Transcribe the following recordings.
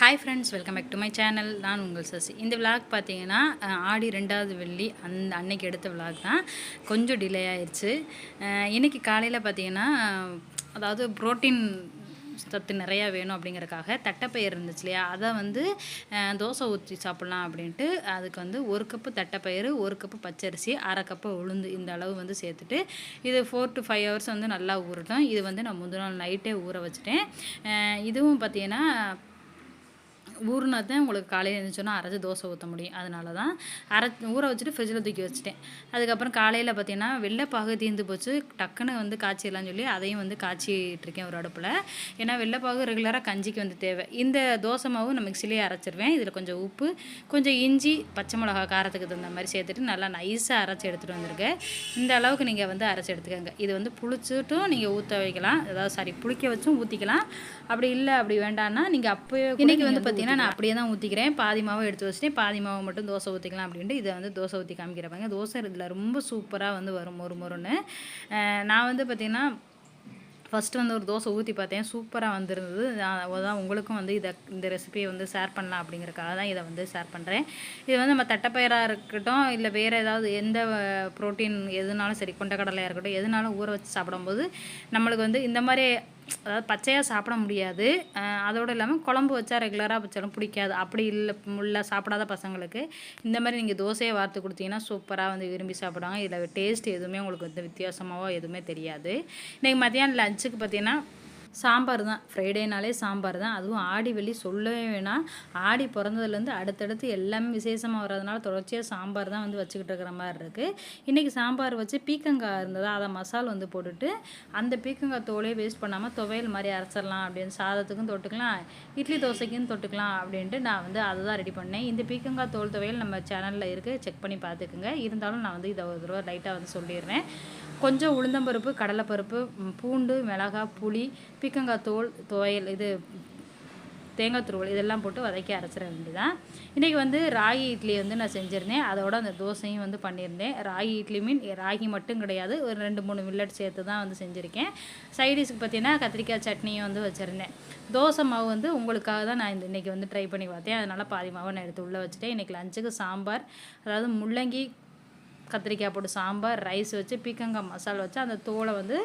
Hi friends welcome back to my channel நான் உங்கள் சசி. இந்த விளாக் பார்த்தீங்கன்னா ஆடி ரெண்டாவது வெள்ளி அந்த அன்னைக்கு எடுத்த விளாக் தான். கொஞ்சம் டிலே ஆயிடுச்சு இன்றைக்கி காலையில் பார்த்தீங்கன்னா அதாவது ப்ரோட்டீன் சத்து நிறையா வேணும் அப்படிங்கிறக்காக தட்டைப்பயிர் இருந்துச்சு இல்லையா? அதை வந்து தோசை ஊற்றி சாப்பிட்லாம் அப்படின்ட்டு அதுக்கு வந்து ஒரு கப்பு தட்டைப்பயிறு ஒரு கப்பு பச்சரிசி அரை கப்பு உளுந்து இந்த அளவு வந்து சேர்த்துட்டு இது ஃபோர் டு ஃபைவ் ஹவர்ஸ் வந்து நல்லா ஊறட்டும். இது வந்து நான் முந்தின நாள் நைட்டே ஊற வச்சுட்டேன். இதுவும் பார்த்தீங்கன்னா ஊறுனா தான் உங்களுக்கு காலையில் எழுந்துச்சோன்னா அரைச்சி தோசை ஊற்ற முடியும். அதனால தான் அரை ஊற வச்சுட்டு ஃப்ரிட்ஜில் தூக்கி வச்சுட்டேன். அதுக்கப்புறம் காலையில் பார்த்தீங்கன்னா வெள்ளைப்பாகு தீர்ந்து போச்சு. டக்குன்னு வந்து காய்ச்சிடலாம்னு சொல்லி அதையும் வந்து காய்ச்சிட்டு இருக்கேன் ஒரு அடுப்பில். ஏன்னா வெள்ளைப்பாகு ரெகுலராக கஞ்சிக்கு வந்து தேவை. இந்த தோசை மாவு நான் மிக்சிலேயே அரைச்சிருவேன். இதில் கொஞ்சம் உப்பு கொஞ்சம் இஞ்சி பச்சை மிளகா காரத்துக்கு தகுந்த மாதிரி சேர்த்துட்டு நல்லா நைஸாக அரைச்சி எடுத்துகிட்டு வந்திருக்கேன். இந்த அளவுக்கு நீங்கள் வந்து அரைச்சி எடுத்துக்கோங்க. இது வந்து புளிச்சுட்டும் நீங்கள் ஊற்ற வைக்கலாம். அதாவது சாரி புளிக்க வச்சும் ஊற்றிக்கலாம் அப்படி இல்லை அப்படி வேண்டாம்னா நீங்கள் அப்போயே இன்னைக்கு வந்து பார்த்தீங்கன்னா நான் அப்படியே தான் ஊற்றிக்கிறேன் பாதி மாவை எடுத்து வச்சுட்டு பாதி மாவை மட்டும் தோசை ஊற்றிக்கலாம் அப்படின்ட்டு இதை வந்து தோசை ஊற்றி காமிக்கிறப்பாங்க தோசை இதில் ரொம்ப சூப்பராக வந்து வரும் மொறு மொறுன்னு. அஹ் நான் வந்து பார்த்திங்கன்னா ஃபஸ்ட்டு வந்து ஒரு தோசை ஊற்றி பார்த்தேன். சூப்பராக வந்திருந்தது. அதான் உங்களுக்கும் வந்து இதை இந்த ரெசிபியை வந்து ஷேர் பண்ணலாம் அப்படிங்கறக்காக தான் இதை வந்து ஷேர் பண்ணுறேன் இது வந்து நம்ம தட்டைப்பயிராக இருக்கட்டும் இல்லை வேறு ஏதாவது எந்த ப்ரோட்டீன் எதுனாலும் சரி கொண்டக்கடலையாக இருக்கட்டும் எதுனாலும் ஊற வச்சு சாப்பிடும்போது நம்மளுக்கு வந்து இந்த மாதிரி அதாவது பச்சையாக சாப்பிட முடியாது. அதோடு இல்லாமல் குழம்பு வச்சா ரெகுலராக வச்சாலும் பிடிக்காது. அப்படி இல்லை உள்ள சாப்பிடாத பசங்களுக்கு இந்த மாதிரி நீங்கள் தோசையை வார்த்து கொடுத்தீங்கன்னா சூப்பராக வந்து விரும்பி சாப்பிடுவாங்க. இதில் டேஸ்ட் எதுவுமே உங்களுக்கு வந்து வித்தியாசமாகவோ எதுவுமே தெரியாது. இன்றைக்கி மத்தியானம் லஞ்சுக்கு பார்த்தீங்கன்னா சாம்பார் தான். ஃப்ரைடேனாலே சாம்பார் தான். அதுவும் ஆடி வெள்ளி சொல்லவே வேணாம். ஆடி பிறந்ததுலேருந்து அடுத்தடுத்து எல்லாமே விசேஷமாக வர்றதுனால தொடர்ச்சியாக சாம்பார் தான் வந்து வச்சுக்கிட்டு இருக்கிற மாதிரி இருக்குது இன்றைக்கி சாம்பார் வச்சு பீக்கங்காய் இருந்ததா அதை மசால் வந்து போட்டுட்டு அந்த பீக்கங்காய் தோலே வேஸ்ட் பண்ணாமல் துவையல் மாதிரி அரைச்சிடலாம் அப்படின்னு சாதத்துக்கும் தொட்டுக்கலாம் இட்லி தோசைக்கும் தொட்டுக்கலாம் அப்படின்ட்டு நான் வந்து அதை தான் ரெடி பண்ணேன். இந்த பீக்கங்காய் தோல் துவையல் நம்ம சேனலில் இருக்குது செக் பண்ணி பார்த்துக்குங்க. இருந்தாலும் நான் வந்து இதை ஒரு தடவை லைட்டாக வந்து சொல்லிடுறேன். கொஞ்சம் உளுந்தம்பருப்பு கடலைப்பருப்பு பூண்டு மிளகாய் புளி பீக்கங்காய் தோல் துவையல் இது தேங்காய் துருவல் இதெல்லாம் போட்டு வதக்கி அரைச்சிட வேண்டியதான் இன்றைக்கி வந்து ராகி இட்லி வந்து நான் செஞ்சுருந்தேன். அதோட அந்த தோசையும் வந்து பண்ணியிருந்தேன். ராகி இட்லி மீன் ராகி மட்டும் கிடையாது. ஒரு ரெண்டு மூணு மில்லட் சேர்த்து தான் வந்து செஞ்சுருக்கேன். சைடிஷ்க்கு பார்த்தீங்கன்னா கத்திரிக்காய் சட்னியும் வந்து வச்சுருந்தேன். தோசை மாவு வந்து உங்களுக்காக தான் நான் இந்த இன்றைக்கி வந்து ட்ரை பண்ணி பார்த்தேன். அதனால் பாதி மாவை நான் எடுத்து உள்ளே வச்சுட்டேன். இன்றைக்கி லஞ்சுக்கு சாம்பார் அதாவது முள்ளங்கி கத்திரிக்காய் போட்டு சாம்பார் ரைஸ் வச்சு பீக்கங்காய் மசாலா வச்சு அந்த தோலை வந்து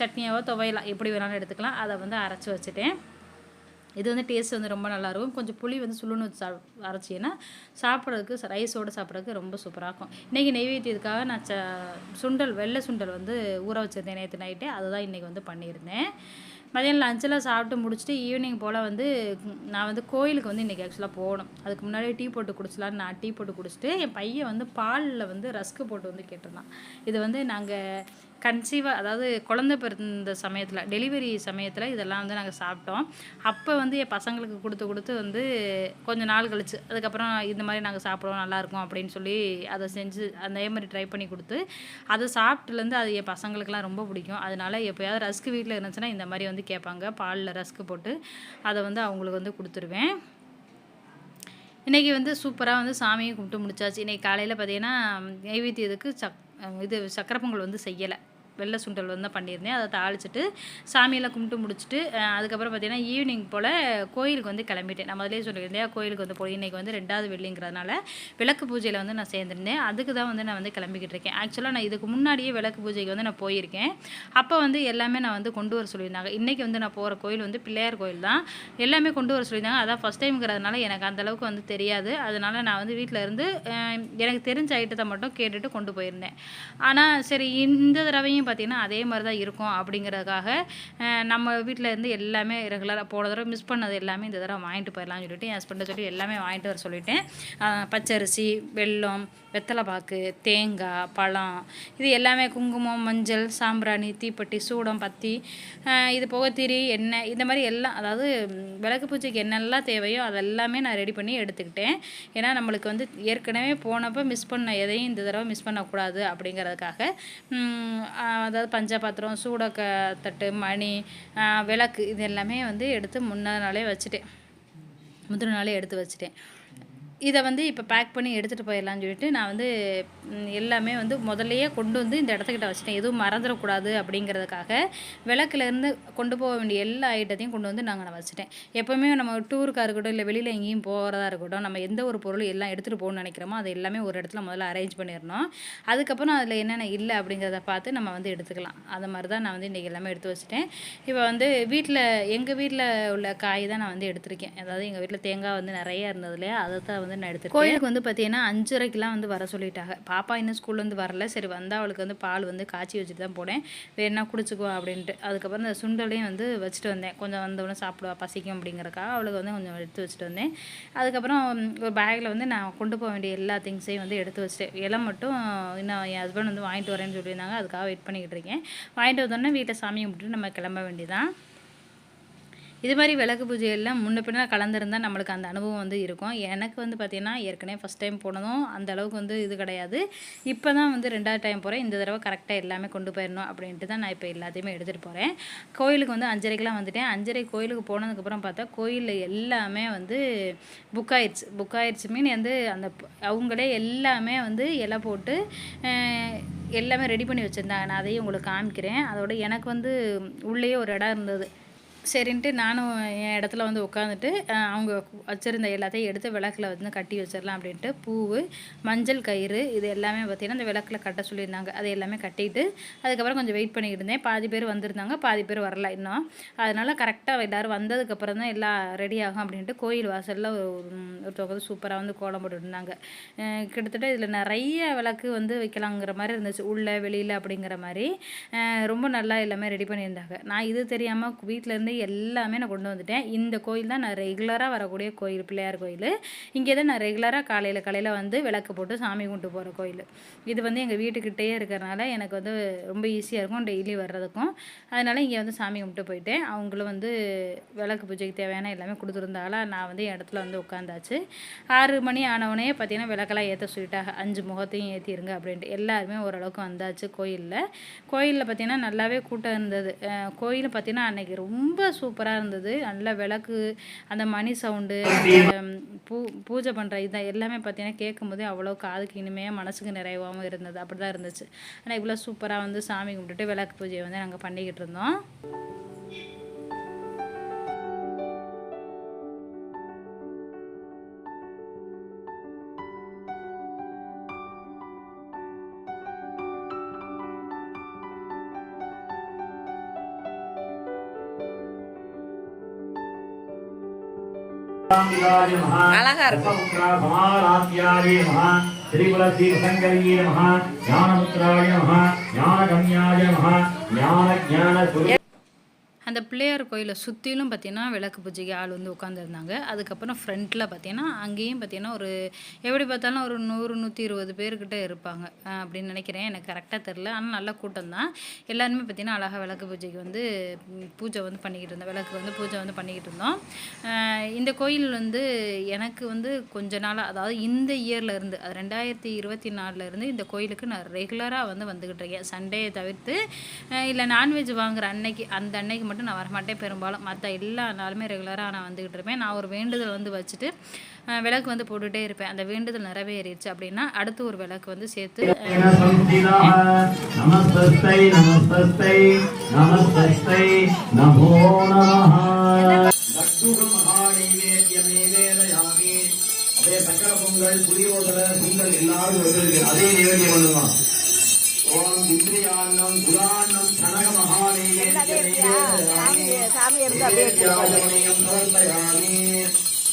சட்னியாவோ துவையலாம் எப்படி வேணாலும் எடுத்துக்கலாம். அதை வந்து அரைச்சி வச்சுட்டேன். இது வந்து டேஸ்ட் வந்து ரொம்ப நல்லாயிருக்கும் கொஞ்சம் புளி வந்து சுள்ளுன்னு வச்சு சா அரைச்சிங்கன்னா சாப்பிட்றதுக்கு ரைஸோடு சாப்பிட்றதுக்கு ரொம்ப சூப்பராக இருக்கும். இன்றைக்கி நெய்வேத்தியத்துக்காக நான் ச சுண்டல் வெள்ளை சுண்டல் வந்து ஊற வச்சிருந்தேன் நேற்று நைட்டு அதுதான் இன்றைக்கி வந்து பண்ணியிருந்தேன். மதியம் லஞ்செல்லாம் சாப்பிட்டு முடிச்சுட்டு ஈவினிங் போல் வந்து நான் வந்து கோயிலுக்கு வந்து இன்றைக்கி ஆக்சுவலாக போகணும். அதுக்கு முன்னாடி டீ போட்டு குடிச்சலான்னு நான் டீ போட்டு குடிச்சிட்டு என் பையன் வந்து பாலில் வந்து ரஸ்க்கு போட்டு வந்து கேட்டிருந்தான். இது வந்து நாங்கள் கன்சீவாக அதாவது குழந்தை பிறந்த சமயத்தில் டெலிவரி சமயத்தில் இதெல்லாம் வந்து நாங்கள் சாப்பிட்டோம். அப்போ வந்து என் பசங்களுக்கு கொடுத்து கொடுத்து வந்து கொஞ்ச நாள் கழிச்சு அதுக்கப்புறம் இந்த மாதிரி நாங்கள் சாப்பிடுவோம் நல்லாயிருக்கும் அப்படின்னு சொல்லி அதை செஞ்சு அதே மாதிரி ட்ரை பண்ணி கொடுத்து அதை சாப்பிட்டுலேருந்து அது என் பசங்களுக்குலாம் ரொம்ப பிடிக்கும். அதனால எப்போயாவது ரஸ்க்கு வீட்டில் இருந்துச்சுன்னா இந்த மாதிரி வந்து கேட்பாங்க. பாலில் ரஸ்க்கு போட்டு அதை வந்து அவங்களுக்கு வந்து கொடுத்துருவேன். இன்றைக்கி வந்து சூப்பராக வந்து சாமியை கும்பிட்டு முடிச்சாச்சு. இன்றைக்கி காலையில் பார்த்தீங்கன்னா நைவேத்தியத்துக்கு சக் இது சக்கரை பொங்கல் வந்து செய்யலை. வெள்ளை சுண்டல் வந்து பண்ணியிருந்தேன். அதை தாளிச்சிட்டு சாமியெல்லாம் கும்பிட்டு முடிச்சுட்டு அதுக்கப்புறம் பார்த்தீங்கன்னா ஈவினிங் போல் கோயிலுக்கு வந்து கிளம்பிட்டேன். நான் அதிலே சொல்லியிருந்தேன் கோயிலுக்கு வந்து போய் இன்றைக்கி வந்து ரெண்டாவது வெள்ளிங்கிறதுனால விளக்கு பூஜையில் வந்து நான் சேர்ந்துருந்தேன். அதுக்கு தான் வந்து நான் வந்து கிளம்பிக்கிட்டு இருக்கேன். ஆக்சுவலாக நான் இதுக்கு முன்னாடியே விளக்கு பூஜைக்கு வந்து நான் போயிருக்கேன். அப்போ வந்து எல்லாமே நான் வந்து கொண்டு வர சொல்லியிருந்தாங்க. இன்றைக்கி வந்து நான் போகிற கோயில் வந்து பிள்ளையார் கோயில் தான். எல்லாமே கொண்டு வர சொல்லியிருந்தாங்க. அதான் ஃபஸ்ட் டைம்ங்கிறதுனால எனக்கு அந்தளவுக்கு வந்து தெரியாது. அதனால் நான் வந்து வீட்டில் இருந்து எனக்கு தெரிஞ்ச ஐட்டத்தை மட்டும் கேட்டுட்டு கொண்டு போயிருந்தேன். ஆனால் சரி இந்த தடவையும் பார்த்தீங்கன்னா அதே மாதிரி தான் இருக்கும் அப்படிங்கிறதுக்காக நம்ம வீட்டில் இருந்து எல்லாமே ரெகுலராக போன தடவை மிஸ் பண்ணது எல்லாமே இந்த தடவை வாங்கிட்டு போயிடலாம்னு சொல்லிட்டு என் ஹஸ்பண்டை சொல்லி எல்லாமே வாங்கிட்டு வர சொல்லிட்டேன். பச்சரிசி வெல்லம் வெத்தலைப்பாக்கு தேங்காய் பழம் இது எல்லாமே குங்குமம் மஞ்சள் சாம்பிராணி தீப்பெட்டி சூடம் பத்தி இது போக திரி எண்ணெய் இந்த மாதிரி எல்லாம் அதாவது விளக்கு பூஜைக்கு என்னெல்லாம் தேவையோ அதெல்லாமே நான் ரெடி பண்ணி எடுத்துக்கிட்டேன். ஏன்னா நம்மளுக்கு வந்து ஏற்கனவே போனப்போ மிஸ் பண்ண எதையும் இந்த தடவை மிஸ் பண்ணக்கூடாது அப்படிங்கிறதுக்காக அதாவது பஞ்ச அதாவது பஞ்சபாத்திரம் சூடக்க தட்டு மணி விளக்கு இது எல்லாமே வந்து எடுத்து முன்னாடி நாளே வச்சுட்டேன். முந்தின நாளே எடுத்து வச்சுட்டேன். இதை வந்து இப்போ பேக் பண்ணி எடுத்துகிட்டு போயிடலாம்னு சொல்லிட்டு நான் வந்து எல்லாமே வந்து முதல்லையே கொண்டு வந்து இந்த இடத்துக்கிட்ட வச்சுட்டேன். எதுவும் மறந்துடக்கூடாது அப்படிங்கிறதுக்காக விளக்குலேருந்து கொண்டு போக வேண்டிய எல்லா ஐட்டத்தையும் கொண்டு வந்து நாங்கள் நான் வச்சுட்டேன். எப்போவுமே நம்ம டூருக்காக இருக்கட்டும் இல்லை வெளியில் எங்கேயும் போகிறதா இருக்கட்டும் நம்ம எந்த ஒரு பொருள் எல்லாம் எடுத்துகிட்டு போகணும்னு நினைக்கிறோமோ அது எல்லாமே ஒரு இடத்துல முதல்ல அரேஞ்ச் பண்ணிடணும். அதுக்கப்புறம் அதில் என்னென்ன இல்லை அப்படிங்கிறத பார்த்து நம்ம வந்து எடுத்துக்கலாம். அது மாதிரி தான் நான் வந்து இன்றைக்கி எல்லாமே எடுத்து வச்சுட்டேன். இப்போ வந்து வீட்டில் எங்கள் வீட்டில் உள்ள காய் தான் நான் வந்து எடுத்திருக்கேன். அதாவது எங்கள் வீட்டில் தேங்காய் வந்து நிறைய இருந்தது இல்லையா? அதை தான் வந்து நான் எடுத்துருக்கேன். கோயிலுக்கு வந்து பார்த்தீங்கன்னா அஞ்சரைக்கெலாம் வந்து வர சொல்லிட்டாங்க. பாப்பா இன்னும் ஸ்கூல்லேருந்து வரல. சரி வந்தால் அவளுக்கு வந்து பால் வந்து காய்ச்சி வச்சுட்டு தான் போனேன். வேணா குடிச்சுக்குவா அப்படின்ட்டு. அதுக்கப்புறம் இந்த சுண்டலையும் வந்து வச்சுட்டு வந்தேன். கொஞ்சம் வந்தவொடனே சாப்பிடுவா பசிக்கும் அப்படிங்கிறக்கா அவளுக்கு வந்து கொஞ்சம் எடுத்து வச்சுட்டு வந்தேன். அதுக்கப்புறம் ஒரு பேக்கில் வந்து நான் கொண்டு போக வேண்டிய எல்லா திங்ஸையும் வந்து எடுத்து வச்சுட்டேன். இலை மட்டும் இன்னும் என் ஹஸ்பண்ட் வந்து வாங்கிட்டு வரேன்னு சொல்லியிருந்தாங்க. அதுக்காக வெயிட் பண்ணிக்கிட்டு இருக்கேன். வாங்கிட்டு வந்தோடனே வீட்டில் சாமி கும்பிட்டு நம்ம கிளம்ப வேண்டியதான் இது மாதிரி விளக்கு பூஜை எல்லாம் முன்ன பின்ன கலந்துருந்தால் நம்மளுக்கு அந்த அனுபவம் வந்து இருக்கும். எனக்கு வந்து பார்த்திங்கன்னா ஏற்கனவே ஃபஸ்ட் டைம் போனதும் அந்த அளவுக்கு வந்து இது கிடையாது. இப்போ தான் வந்து ரெண்டாவது டைம் போகிறேன் இந்த தடவை கரெக்டாக எல்லாமே கொண்டு போயிடணும் அப்படின்ட்டு தான் நான் இப்போ எல்லாத்தையுமே எடுத்துகிட்டு போகிறேன் கோயிலுக்கு வந்து அஞ்சரைக்கெலாம் வந்துட்டேன். அஞ்சரை கோயிலுக்கு போனதுக்கப்புறம் பார்த்தா கோயிலில் எல்லாமே வந்து புக் ஆயிடுச்சு புக் ஆயிடுச்சு மீன் வந்து அந்த அவங்களே எல்லாமே வந்து இலை போட்டு எல்லாமே ரெடி பண்ணி வச்சுருந்தாங்க. நான் அதையும் உங்களுக்கு காமிக்கிறேன். அதோட எனக்கு வந்து உள்ளேயே ஒரு இடம் இருந்தது. சரின்ட்டு நானும் என் இடத்துல வந்து உட்காந்துட்டு அவங்க வச்சுருந்த எல்லாத்தையும் எடுத்து விளக்கில் வந்து கட்டி வச்சிடலாம் அப்படின்ட்டு பூ மஞ்சள் கயிறு இது எல்லாமே பார்த்திங்கன்னா அந்த விளக்கில் கட்ட சொல்லியிருந்தாங்க. அதை எல்லாமே கட்டிட்டு அதுக்கப்புறம் கொஞ்சம் வெயிட் பண்ணிக்கிட்டு இருந்தேன். பாதி பேர் வந்திருந்தாங்க பாதி பேர் வரல இன்னும். அதனால் கரெக்டாக எல்லோரும் வந்ததுக்கப்புறம் தான் எல்லாம் ரெடி ஆகும் அப்படின்ட்டு கோயில் வாசலில் ஒரு வந்து சூப்பராக வந்து கோலம் போட்டுருந்தாங்க. கிட்டத்தட்ட இதில் நிறைய விளக்கு வந்து வைக்கலாங்கிற மாதிரி இருந்துச்சு. உள்ளே வெளியில் அப்படிங்கிற மாதிரி. ரொம்ப நல்லா எல்லாமே ரெடி பண்ணியிருந்தாங்க. நான் இது தெரியாமல் வீட்டிலேருந்து எல்லாமே நான் கொண்டு வந்துட்டேன். இந்த கோயில் தான் நான் ரெகுலராக வரக்கூடிய கோயில் பிள்ளையார் கோயில். இங்கே தான் நான் ரெகுலராக காலையில் காலையில் வந்து விளக்கு போட்டு சாமி கும்பிட்டு போகிற கோயில். இது வந்து எங்கள் வீட்டுக்கிட்டேயே இருக்கிறனால எனக்கு வந்து ரொம்ப ஈஸியாக இருக்கும் டெய்லி வர்றதுக்கும். அதனால் இங்கே வந்து சாமி கும்பிட்டு போயிட்டேன். அவங்களும் வந்து விளக்கு பூஜைக்கு தேவையான எல்லாமே கொடுத்துருந்தாலும் நான் வந்து என் இடத்துல வந்து உட்காந்தாச்சு. ஆறு மணி ஆனவொடனே பார்த்தீங்கன்னா விளக்கெல்லாம் ஏற்ற சொல்லிட்டாங்க அஞ்சு முகத்தையும் ஏற்றிருங்க அப்படின்ட்டு. எல்லாருமே ஓரளவுக்கு வந்தாச்சு கோயிலில். கோயிலில் பார்த்தீங்கன்னா நல்லாவே கூட்டம் இருந்தது. கோயில் பார்த்தீங்கன்னா அன்னைக்கு ரொம்ப சூப்பராக இருந்தது. நல்ல விளக்கு அந்த மணி சவுண்டு பூ பூஜை பண்ணுற இதான் எல்லாமே பார்த்தீங்கன்னா கேட்கும்போதே அவ்வளோ காதுக்கு இனிமையாக மனசுக்கு நிறைவாகவும் இருந்தது. அப்படி தான் இருந்துச்சு. ஆனால் இவ்வளோ சூப்பராக வந்து சாமி கும்பிட்டுட்டு விளக்கு பூஜையை வந்து நாங்கள் பண்ணிக்கிட்டு இருந்தோம். அழகா இருக்கும் சமாராத்யாயே மகா திரிபுரஸ்ரீ சங்கரியே மகா ஞானமுத்ராய மகா ஞானகம்யாய மகா ஞான ஞான குரு அந்த பிள்ளையார் கோயிலை சுற்றிலும் பார்த்தீங்கன்னா விளக்கு பூஜைக்கு ஆள் வந்து உட்காந்துருந்தாங்க அதுக்கப்புறம் ஃப்ரண்ட்டில் பார்த்தீங்கன்னா அங்கேயும் பார்த்தீங்கன்னா ஒரு எப்படி பார்த்தாலும் ஒரு நூறு நூற்றி இருபது பேர்கிட்ட இருப்பாங்க. அப்படின்னு நினைக்கிறேன். எனக்கு கரெக்டாக தெரில ஆனால் நல்ல கூட்டம் தான். எல்லாருமே பார்த்திங்கன்னா அழகாக விளக்கு பூஜைக்கு வந்து பூஜை வந்து பண்ணிக்கிட்டு இருந்தோம். விளக்கு வந்து பூஜை வந்து பண்ணிக்கிட்டு இருந்தோம். இந்த கோயில் வந்து எனக்கு வந்து கொஞ்ச நாளாக அதாவது இந்த இயர்ல இருந்து அது ரெண்டாயிரத்தி இருபத்தி நாலுலேருந்து இந்த கோயிலுக்கு நான் ரெகுலராக வந்து வந்துக்கிட்டு இருக்கேன். சண்டேயை தவிர்த்து இல்லை நான்வெஜ் வாங்குற அன்னைக்கு அந்த அன்னைக்கு மட்டும் நான் வரமாட்டேன் பெரும்பாலும். மற்ற எல்லா நாளுமே ரெகுலராக நான் வந்துக்கிட்டு இருப்பேன். நான் ஒரு வேண்டுதல் வந்து வச்சுட்டு விளக்கு வந்து போட்டுகிட்டே இருப்பேன். அந்த வேண்டுதல் நிறைவேறிடுச்சு அப்படின்னா அடுத்து ஒரு விளக்கு வந்து சேர்த்து அதே சக்கர பொங்கல் புளியோதரை எல்லாரும் அதே நிவேதியம் பண்ணுவான் ஓம் இந்திரியான்னம் குலான்னம் கனக இருந்து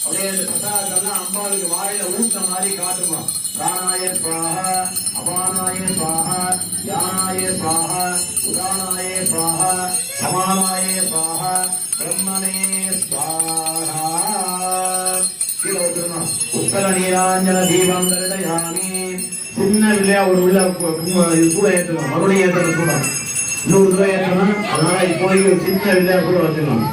அப்படியே அந்த பிரசாதம்லாம் அம்பாளுக்கு வாயில ஊட்ட மாதிரி காட்டுமா. பிராணாய ஸ்வாஹா அபானாய ஸ்வாஹா தியானாய ஸ்வாஹா உதானாய சமானாய பிரம்மனே விட்டுருமா உத்தர நீராஞ்சன தீபம் தரிதயாமி சின்ன இல்லையா ஒரு வில்ல இது கூட ஏற்றணும். மறுபடியும் ஏற்றணும் கூட. இன்னொரு தடவை ஏற்றணும் அதனால இப்போதைக்கு ஒரு சின்ன வில்லையா கூட வச்சுக்கணும்.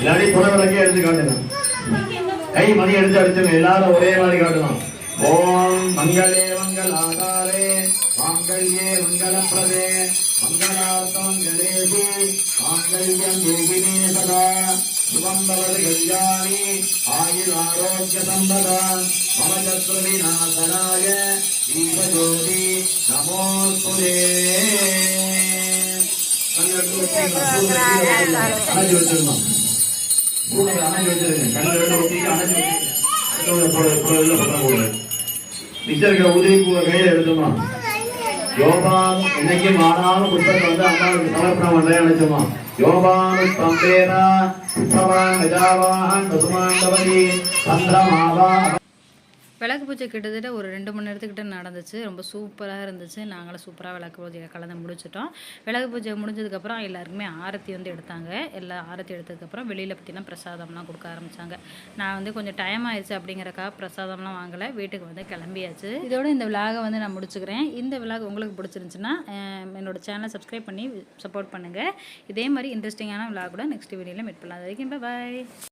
எல்லாரையும் புறவிளக்கே எடுத்து காட்டணும். கை மணி எடுத்து அடிச்சுங்க எல்லாரும் ஒரே மாதிரி காட்டணும். ஓம் மங்களே மங்கள் மங்களாகாரே மாங்கல்யே மங்களப்பிரதே மங்களார்த்தம் கணேசி மாங்கல்யம் தேகினே சதா. சுபம் பவது கல்யாணி ஆயுள் ஆரோக்கிய சம்பதான் மம சத்ரு விநாசனாய ஈசஜோதி நமோஸ்துதே அணைஞ்சு வச்சிருந்தோம் அணைஞ்சு வச்சிருங்க. கண்ணில் ரெண்டு ஒட்டிட்டு அணைஞ்சு பண்ணக்கூடாது மிச்சம் இருக்கிற உதவி கையில எடுத்துமா? யோகாம் என்னைக்கு மாறாம புத்தகத்தை வந்து அம்மாவுக்கு சமர்ப்பணம் நினைச்சோமா? యోమానుస్తంభేన స్థవాన్ గజావాహన్ వసుమాన్ భవతి చంద్రమావాహ விளக்கு பூஜை கிட்டத்தட்ட ஒரு ரெண்டு மணி நேரத்துக்கிட்ட நடந்துச்சு. ரொம்ப சூப்பராக இருந்துச்சு. நாங்களும் சூப்பராக விளக்கு பூஜையை கலந்து முடிச்சிட்டோம். விளக்கு பூஜை முடிஞ்சதுக்கப்புறம் எல்லாருக்குமே ஆரத்தி வந்து எடுத்தாங்க. எல்லா ஆரத்தி எடுத்ததுக்கப்புறம் வெளியில் பார்த்தீங்கன்னா பிரசாதம்லாம் கொடுக்க ஆரம்பித்தாங்க நான் வந்து கொஞ்சம் டைம் ஆயிடுச்சு அப்படிங்கறக்காக பிரசாதம்லாம் வாங்கலை. வீட்டுக்கு வந்து கிளம்பியாச்சு. இதோட இந்த விலாகை வந்து நான் முடிச்சுக்கிறேன். இந்த விலாக் உங்களுக்கு பிடிச்சிருந்துச்சுன்னா என்னோடய சேனலை சப்ஸ்கிரைப் பண்ணி சப்போர்ட் பண்ணுங்கள் இதே மாதிரி இன்ட்ரெஸ்டிங்கான விலாக் கூட நெக்ஸ்ட் வீடியோவில் மீட் பண்ணலாம். அது வரைக்கும் பாய்